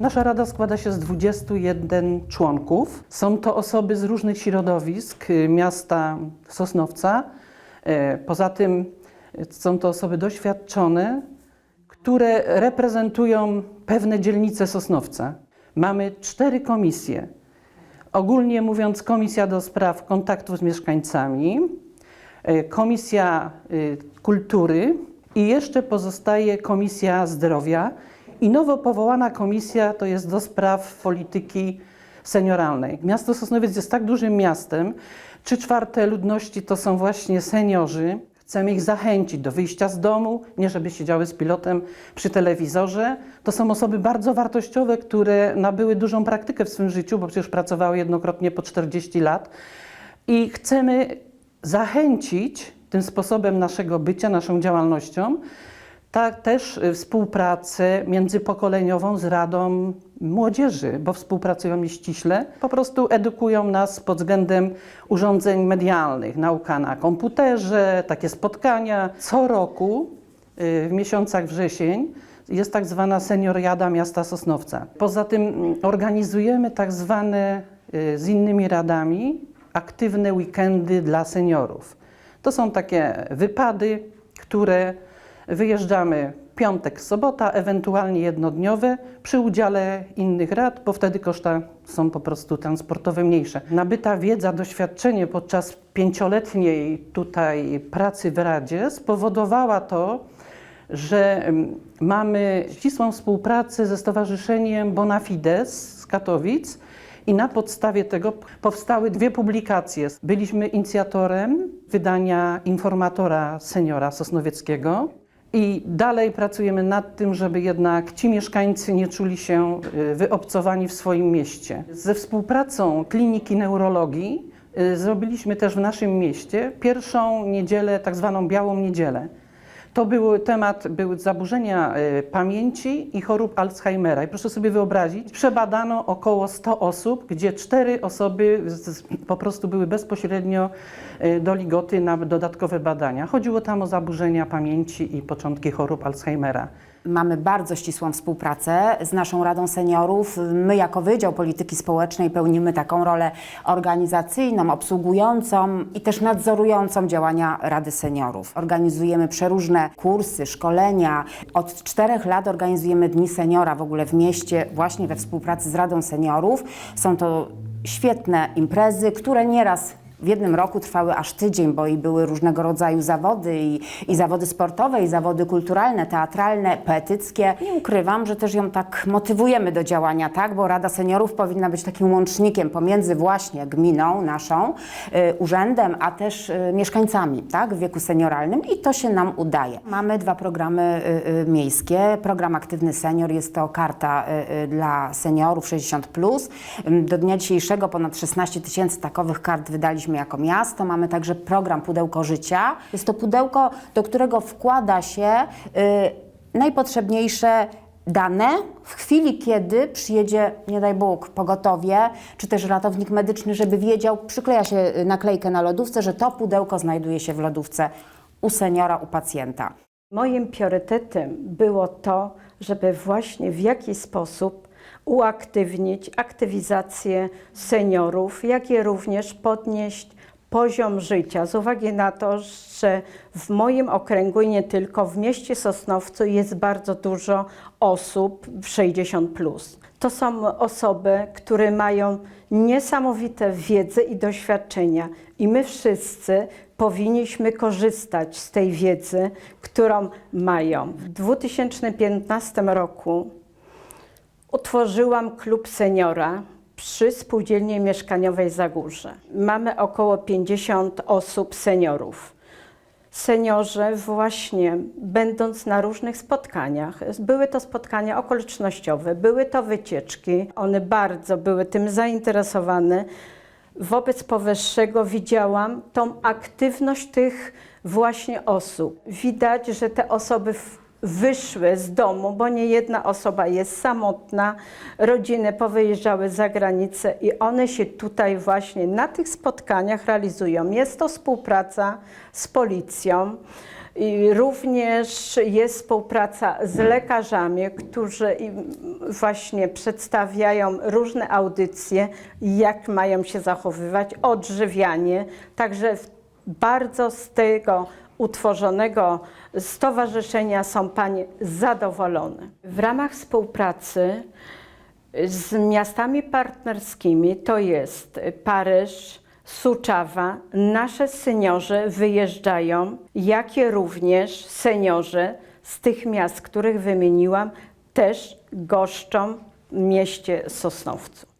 Nasza rada składa się z 21 członków. Są to osoby z różnych środowisk y, miasta Sosnowca. E, Poza tym y, są to osoby doświadczone, które reprezentują pewne dzielnice Sosnowca. Mamy cztery komisje. Ogólnie mówiąc, Komisja do Spraw Kontaktów z Mieszkańcami, Komisja y, Kultury i jeszcze pozostaje Komisja Zdrowia i nowo powołana komisja to jest do spraw polityki senioralnej. Miasto Sosnowiec jest tak dużym miastem, trzy czwarte ludności to są właśnie seniorzy. Chcemy ich zachęcić do wyjścia z domu, nie żeby siedziały z pilotem przy telewizorze. To są osoby bardzo wartościowe, które nabyły dużą praktykę w swym życiu, bo przecież pracowały jednokrotnie po 40 lat. I chcemy zachęcić tym sposobem naszego bycia, naszą działalnością, tak też y, współpracę międzypokoleniową z Radą Młodzieży, bo współpracują i ściśle. Po prostu edukują nas pod względem urządzeń medialnych, nauka na komputerze, takie spotkania. Co roku y, w miesiącach wrzesień jest tak zwana senioriada miasta Sosnowca. Poza tym mm, organizujemy tak zwane y, z innymi radami aktywne weekendy dla seniorów. To są takie wypady, które wyjeżdżamy piątek, sobota, ewentualnie jednodniowe przy udziale innych rad, bo wtedy koszta są po prostu transportowe mniejsze. Nabyta wiedza, doświadczenie podczas pięcioletniej tutaj pracy w Radzie spowodowała to, że mm, mamy ścisłą współpracę ze Stowarzyszeniem Bonafides z Katowic i na podstawie tego powstały dwie publikacje. Byliśmy inicjatorem wydania informatora seniora sosnowieckiego i dalej pracujemy nad tym, żeby jednak ci mieszkańcy nie czuli się y, wyobcowani w swoim mieście. Ze współpracą Kliniki Neurologii y, zrobiliśmy też w naszym mieście pierwszą niedzielę, tak zwaną Białą Niedzielę. To był temat, były zaburzenia y, pamięci i chorób Alzheimera. I proszę sobie wyobrazić, przebadano około 100 osób, gdzie cztery osoby z, z, po prostu były bezpośrednio y, do ligoty na dodatkowe badania. Chodziło tam o zaburzenia pamięci i początki chorób Alzheimera. Mamy bardzo ścisłą współpracę z naszą Radą Seniorów. My jako Wydział Polityki Społecznej pełnimy taką rolę organizacyjną, obsługującą i też nadzorującą działania Rady Seniorów. Organizujemy przeróżne kursy, szkolenia. Od czterech lat organizujemy Dni Seniora w ogóle w mieście właśnie we współpracy z Radą Seniorów. Są to świetne imprezy, które nieraz w jednym roku trwały aż tydzień, bo i były różnego rodzaju zawody, i, i zawody sportowe, i zawody kulturalne, teatralne, poetyckie. Nie ukrywam, że też ją tak motywujemy do działania, tak? Bo Rada Seniorów powinna być takim łącznikiem pomiędzy właśnie gminą naszą, y, urzędem, a też y, mieszkańcami, tak? W wieku senioralnym i to się nam udaje. Mamy dwa programy y, y, miejskie. Program Aktywny Senior jest to karta y, y, dla seniorów 60+. Ym, Do dnia dzisiejszego ponad 16 tysięcy takowych kart wydaliśmy jako miasto. Mamy także program Pudełko Życia. Jest to pudełko, do którego wkłada się y, najpotrzebniejsze dane w chwili, kiedy przyjedzie, nie daj Bóg, pogotowie, czy też ratownik medyczny, żeby wiedział, przykleja się y, naklejkę na lodówce, że to pudełko znajduje się w lodówce u seniora, u pacjenta. Moim priorytetem było to, żeby właśnie w jakiś sposób uaktywnić aktywizację seniorów, jak i również podnieść poziom życia z uwagi na to, że w moim okręgu i nie tylko w mieście Sosnowcu jest bardzo dużo osób w 60+. Plus. To są osoby, które mają niesamowite wiedzę i doświadczenia i my wszyscy powinniśmy korzystać z tej wiedzy, którą mają. W 2015 roku utworzyłam klub seniora przy spółdzielni mieszkaniowej Zagórze. Mamy około 50 osób seniorów. Seniorzy właśnie będąc na różnych spotkaniach, były to spotkania okolicznościowe, były to wycieczki, one bardzo były tym zainteresowane. Wobec powyższego widziałam tą aktywność tych właśnie osób. Widać, że te osoby wyszły z domu, bo nie jedna osoba jest samotna, rodziny powyjeżdżały za granicę i one się tutaj właśnie na tych spotkaniach realizują. Jest to współpraca z policją. I również jest współpraca z lekarzami, którzy właśnie przedstawiają różne audycje, jak mają się zachowywać, odżywianie. Także bardzo z tego utworzonego stowarzyszenia są panie zadowolone. W ramach współpracy z miastami partnerskimi, to jest Paryż, Suczawa, nasze seniorzy wyjeżdżają, jak i również seniorzy z tych miast, których wymieniłam, też goszczą w mieście Sosnowcu.